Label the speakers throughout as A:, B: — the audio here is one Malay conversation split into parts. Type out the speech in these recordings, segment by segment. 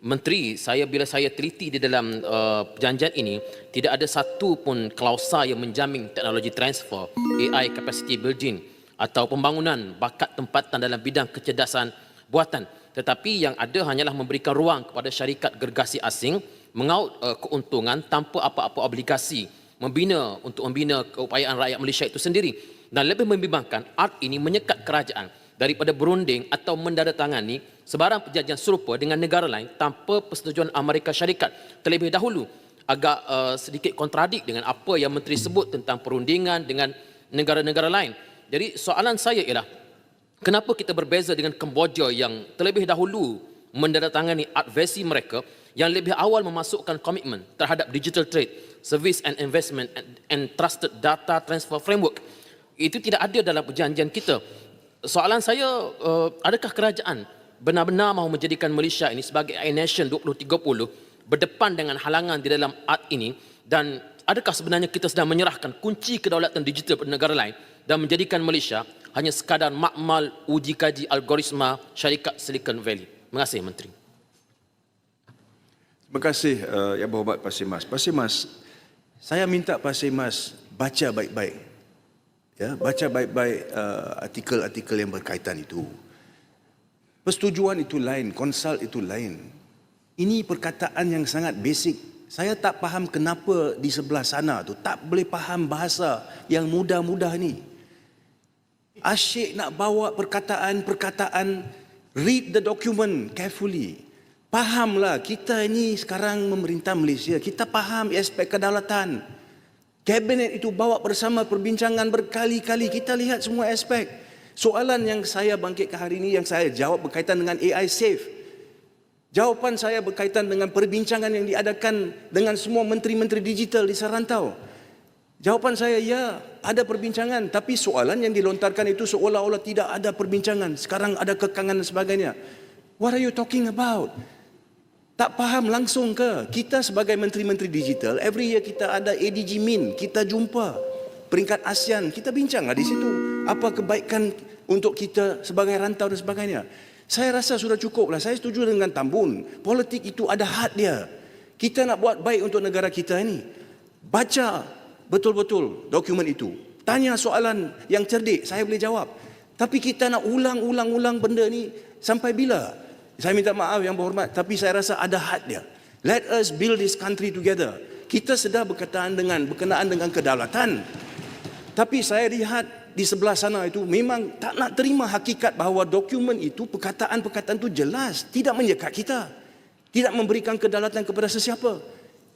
A: Menteri, saya bila saya teliti di dalam uh, perjanjian ini, tidak ada satu pun klausa yang menjamin teknologi transfer, AI capacity building atau pembangunan bakat tempatan dalam bidang kecerdasan buatan. Tetapi yang ada hanyalah memberikan ruang kepada syarikat gergasi asing mengaut uh, keuntungan tanpa apa-apa obligasi membina untuk membina keupayaan rakyat Malaysia itu sendiri. Dan lebih membimbangkan, art ini menyekat kerajaan daripada berunding atau mendaratangani sebarang perjanjian serupa dengan negara lain tanpa persetujuan Amerika Syarikat terlebih dahulu agak uh, sedikit kontradik dengan apa yang menteri sebut tentang perundingan dengan negara-negara lain. Jadi soalan saya ialah kenapa kita berbeza dengan Kemboja yang terlebih dahulu mendaratangani advesi mereka yang lebih awal memasukkan komitmen terhadap digital trade, service and investment and, and trusted data transfer framework. Itu tidak ada dalam perjanjian kita soalan saya, uh, adakah kerajaan benar-benar mahu menjadikan Malaysia ini sebagai AI Nation 2030 berdepan dengan halangan di dalam art ini dan adakah sebenarnya kita sedang menyerahkan kunci kedaulatan digital pada negara lain dan menjadikan Malaysia hanya sekadar makmal uji kaji algoritma syarikat Silicon Valley. Terima kasih Menteri.
B: Terima kasih uh, Yang Berhormat Pak Simas. Pak Simas, saya minta Pak Simas baca baik-baik. Ya, baca baik-baik uh, artikel-artikel yang berkaitan itu. Persetujuan itu lain, konsult itu lain. Ini perkataan yang sangat basic. Saya tak faham kenapa di sebelah sana tu tak boleh faham bahasa yang mudah-mudah ni. Asyik nak bawa perkataan-perkataan read the document carefully. Fahamlah kita ini sekarang memerintah Malaysia. Kita faham aspek kedaulatan. Kabinet itu bawa bersama perbincangan berkali-kali. Kita lihat semua aspek. Soalan yang saya bangkitkan hari ini yang saya jawab berkaitan dengan AI safe. Jawapan saya berkaitan dengan perbincangan yang diadakan dengan semua menteri-menteri digital di serantau. Jawapan saya ya, ada perbincangan tapi soalan yang dilontarkan itu seolah-olah tidak ada perbincangan. Sekarang ada kekangan dan sebagainya. What are you talking about? Tak faham langsung ke? Kita sebagai menteri-menteri digital, every year kita ada ADG Min, kita jumpa peringkat ASEAN, kita bincang lah di situ. Apa kebaikan untuk kita sebagai rantau dan sebagainya. Saya rasa sudah cukup lah. Saya setuju dengan Tambun. Politik itu ada had dia. Kita nak buat baik untuk negara kita ini. Baca betul-betul dokumen itu. Tanya soalan yang cerdik, saya boleh jawab. Tapi kita nak ulang-ulang-ulang benda ni sampai bila? Saya minta maaf yang berhormat tapi saya rasa ada had dia. Let us build this country together. Kita sedang berkaitan dengan berkenaan dengan kedaulatan. Tapi saya lihat di sebelah sana itu memang tak nak terima hakikat bahawa dokumen itu perkataan-perkataan itu jelas tidak menyekat kita. Tidak memberikan kedaulatan kepada sesiapa.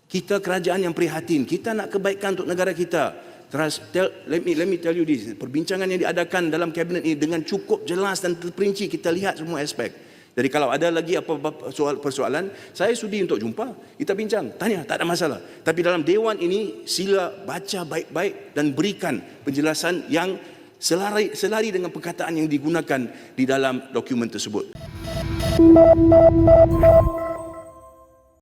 B: Kita kerajaan yang prihatin. Kita nak kebaikan untuk negara kita. Trust, tell, let, me, let me tell you this. Perbincangan yang diadakan dalam kabinet ini dengan cukup jelas dan terperinci kita lihat semua aspek. Jadi kalau ada lagi apa-apa soal persoalan, saya sudi untuk jumpa, kita bincang, tanya, tak ada masalah. Tapi dalam dewan ini sila baca baik-baik dan berikan penjelasan yang selari, selari dengan perkataan yang digunakan di dalam dokumen tersebut.